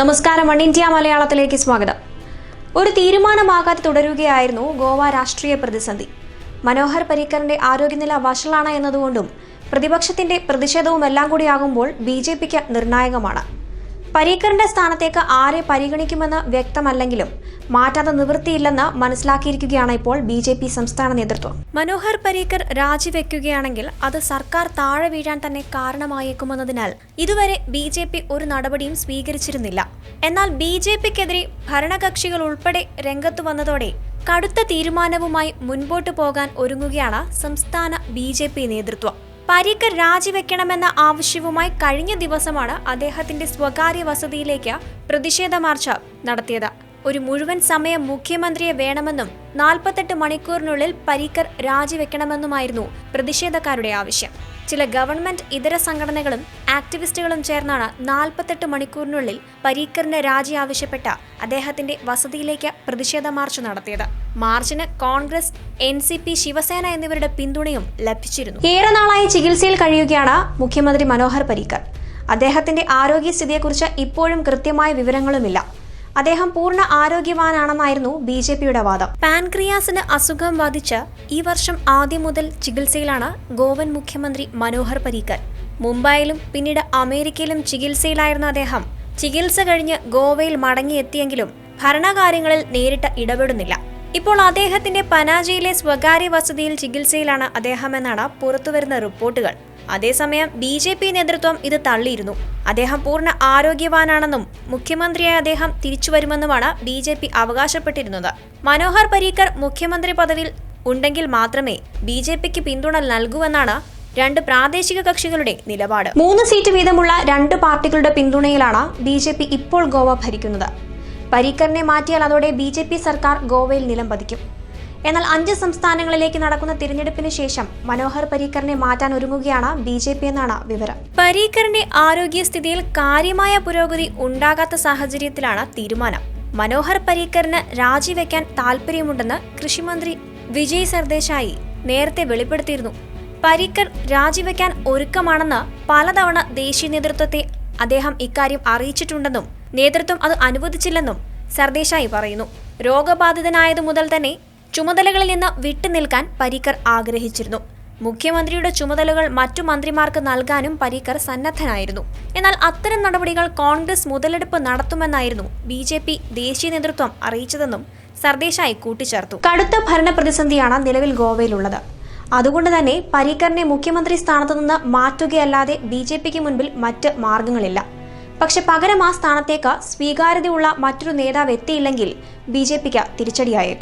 നമസ്കാരം. One India മലയാളത്തിലേക്ക് സ്വാഗതം. ഒരു തീരുമാനമാകാതെ തുടരുകയായിരുന്നു ഗോവ രാഷ്ട്രീയ പ്രതിസന്ധി. മനോഹർ പരീക്കറിന്റെ ആരോഗ്യനില വഷളാണ് എന്നതുകൊണ്ടും പ്രതിപക്ഷത്തിന്റെ പ്രതിഷേധവും എല്ലാം കൂടിയാകുമ്പോൾ ബി ജെ പിക്ക് നിർണായകമാണ്. പരീക്കറിന്റെ സ്ഥാനത്തേക്ക് ആരെ പരിഗണിക്കുമെന്ന് വ്യക്തമല്ലെങ്കിലും മാറ്റാതെ നിവൃത്തിയില്ലെന്ന് മനസ്സിലാക്കിയിരിക്കുകയാണ് ഇപ്പോൾ ബി ജെ പി സംസ്ഥാന നേതൃത്വം. മനോഹർ പരീക്കർ രാജിവെക്കുകയാണെങ്കിൽ അത് സർക്കാർ താഴെ വീഴാൻ തന്നെ കാരണമായേക്കുമെന്നതിനാൽ ഇതുവരെ ബി ജെ പി ഒരു നടപടിയും സ്വീകരിച്ചിരുന്നില്ല. എന്നാൽ ബി ജെ പിക്കെതിരെ ഭരണകക്ഷികൾ ഉൾപ്പെടെ രംഗത്തു വന്നതോടെ കടുത്ത തീരുമാനവുമായി മുൻപോട്ടു പോകാൻ ഒരുങ്ങുകയാണ് സംസ്ഥാന ബി നേതൃത്വം. പരീക്കർ രാജിവെക്കണമെന്ന ആവശ്യവുമായി കഴിഞ്ഞ ദിവസമാണ് അദ്ദേഹത്തിന്റെ സ്വകാര്യ വസതിയിലേക്ക് പ്രതിഷേധ മാർച്ച് നടത്തിയത്. ഒരു മുഴുവൻ സമയം മുഖ്യമന്ത്രിയെ വേണമെന്നും നാൽപ്പത്തെട്ട് മണിക്കൂറിനുള്ളിൽ പരീക്കർ രാജിവെക്കണമെന്നുമായിരുന്നു പ്രതിഷേധക്കാരുടെ ആവശ്യം. ചില ഗവൺമെന്റ് ഇതര സംഘടനകളും ആക്ടിവിസ്റ്റുകളും ചേർന്നാണ് നാൽപ്പത്തെട്ട് മണിക്കൂറിനുള്ളിൽ പരീക്കറിന്റെ രാജി ആവശ്യപ്പെട്ട അദ്ദേഹത്തിന്റെ വസതിയിലേക്ക് പ്രതിഷേധ മാർച്ച് നടത്തിയത്. മാർച്ചിന് Congress N C P Shivsena എന്നിവരുടെ പിന്തുണയും ലഭിച്ചിരുന്നു. ഏറെ നാളായി ചികിത്സയിൽ കഴിയുകയാണ് മുഖ്യമന്ത്രി മനോഹർ പരീക്കർ. അദ്ദേഹത്തിന്റെ ആരോഗ്യസ്ഥിതിയെക്കുറിച്ച് ഇപ്പോഴും കൃത്യമായ വിവരങ്ങളുമില്ല. അദ്ദേഹം പൂർണ ആരോഗ്യവാനാണെന്നായിരുന്നു ബി ജെ പിയുടെ വാദം. പാൻക്രിയാസിന് അസുഖം ബാധിച്ച് ഈ വർഷം ആദ്യം മുതൽ ചികിത്സയിലാണ് ഗോവൻ മുഖ്യമന്ത്രി മനോഹർ പരീക്കർ. മുംബൈയിലും പിന്നീട് അമേരിക്കയിലും ചികിത്സയിലായിരുന്ന അദ്ദേഹം ചികിത്സ കഴിഞ്ഞ് ഗോവയിൽ മടങ്ങിയെത്തിയെങ്കിലും ഭരണകാര്യങ്ങളിൽ നേരിട്ട് ഇടപെടുന്നില്ല. ഇപ്പോൾ അദ്ദേഹത്തിന്റെ പനാജിയിലെ സ്വകാര്യ വസതിയിൽ ചികിത്സയിലാണ് അദ്ദേഹമെന്നാണ് പുറത്തുവരുന്ന റിപ്പോർട്ടുകൾ. അതേസമയം ബി ജെ പി നേതൃത്വം ഇത് തള്ളിയിരുന്നു. അദ്ദേഹം പൂർണ ആരോഗ്യവാനാണെന്നും മുഖ്യമന്ത്രിയായി അദ്ദേഹം തിരിച്ചുവരുമെന്നുമാണ് ബി ജെ പി അവകാശപ്പെട്ടിരുന്നത്. മനോഹർ പരീക്കർ മുഖ്യമന്ത്രി പദവിയിൽ ഉണ്ടെങ്കിൽ മാത്രമേ ബി ജെ പിക്ക് പിന്തുണ നൽകൂവെന്നാണ് രണ്ട് പ്രാദേശിക കക്ഷികളുടെ നിലപാട്. മൂന്ന് സീറ്റ് വീതമുള്ള രണ്ട് പാർട്ടികളുടെ പിന്തുണയിലാണ് ബി ഇപ്പോൾ ഗോവ ഭരിക്കുന്നത്. പരീക്കറിനെ മാറ്റിയാൽ അതോടെ ബി ജെ പി സർക്കാർ ഗോവയിൽ നിലം പതിക്കും. എന്നാൽ അഞ്ച് സംസ്ഥാനങ്ങളിലേക്ക് നടക്കുന്ന തിരഞ്ഞെടുപ്പിന് ശേഷം മനോഹർ പരീക്കറിനെ മാറ്റാൻ ഒരുങ്ങുകയാണ് ബി ജെ പി എന്നാണ് വിവരം. പരീക്കറിന്റെ ആരോഗ്യസ്ഥിതിയിൽ കാര്യമായ പുരോഗതി ഉണ്ടാകാത്ത സാഹചര്യത്തിലാണ് തീരുമാനം. മനോഹർ പരീക്കറിന് രാജിവെക്കാൻ താൽപ്പര്യമുണ്ടെന്ന് കൃഷിമന്ത്രി വിജയ് സർദേശായി നേരത്തെ വെളിപ്പെടുത്തിയിരുന്നു. പരീക്കർ രാജിവെക്കാൻ ഒരുക്കമാണെന്ന് പലതവണ ദേശീയ നേതൃത്വത്തെ അദ്ദേഹം ഇക്കാര്യം അറിയിച്ചിട്ടുണ്ടെന്നും നേതൃത്വം അത് അനുവദിച്ചില്ലെന്നും സർദേശായി പറയുന്നു. രോഗബാധിതനായതു മുതൽ തന്നെ ചുമതലകളിൽ നിന്ന് വിട്ടുനിൽക്കാൻ പരീക്കർ ആഗ്രഹിച്ചിരുന്നു. മുഖ്യമന്ത്രിയുടെ ചുമതലകൾ മറ്റു മന്ത്രിമാർക്ക് നൽകാനും പരീക്കർ സന്നദ്ധനായിരുന്നു. എന്നാൽ അത്തരം നടപടികൾ കോൺഗ്രസ് മുതലെടുപ്പ് നടത്തുമെന്നായിരുന്നു ബി ജെ പി ദേശീയ നേതൃത്വം അറിയിച്ചതെന്നും സർദേശായി കൂട്ടിച്ചേർത്തു. കടുത്ത ഭരണ പ്രതിസന്ധിയാണ് നിലവിൽ ഗോവയിലുള്ളത്. അതുകൊണ്ട് തന്നെ പരീക്കറിനെ മുഖ്യമന്ത്രി സ്ഥാനത്തു നിന്ന് മാറ്റുകയല്ലാതെ ബി ജെ പിക്ക് മുൻപിൽ മറ്റ് മാർഗങ്ങളില്ല. പക്ഷെ പകരം ആ സ്ഥാനത്തേക്ക് സ്വീകാര്യതയുള്ള മറ്റൊരു നേതാവ് എത്തിയില്ലെങ്കിൽ ബി ജെ പിക്ക് തിരിച്ചടിയായേക്കും.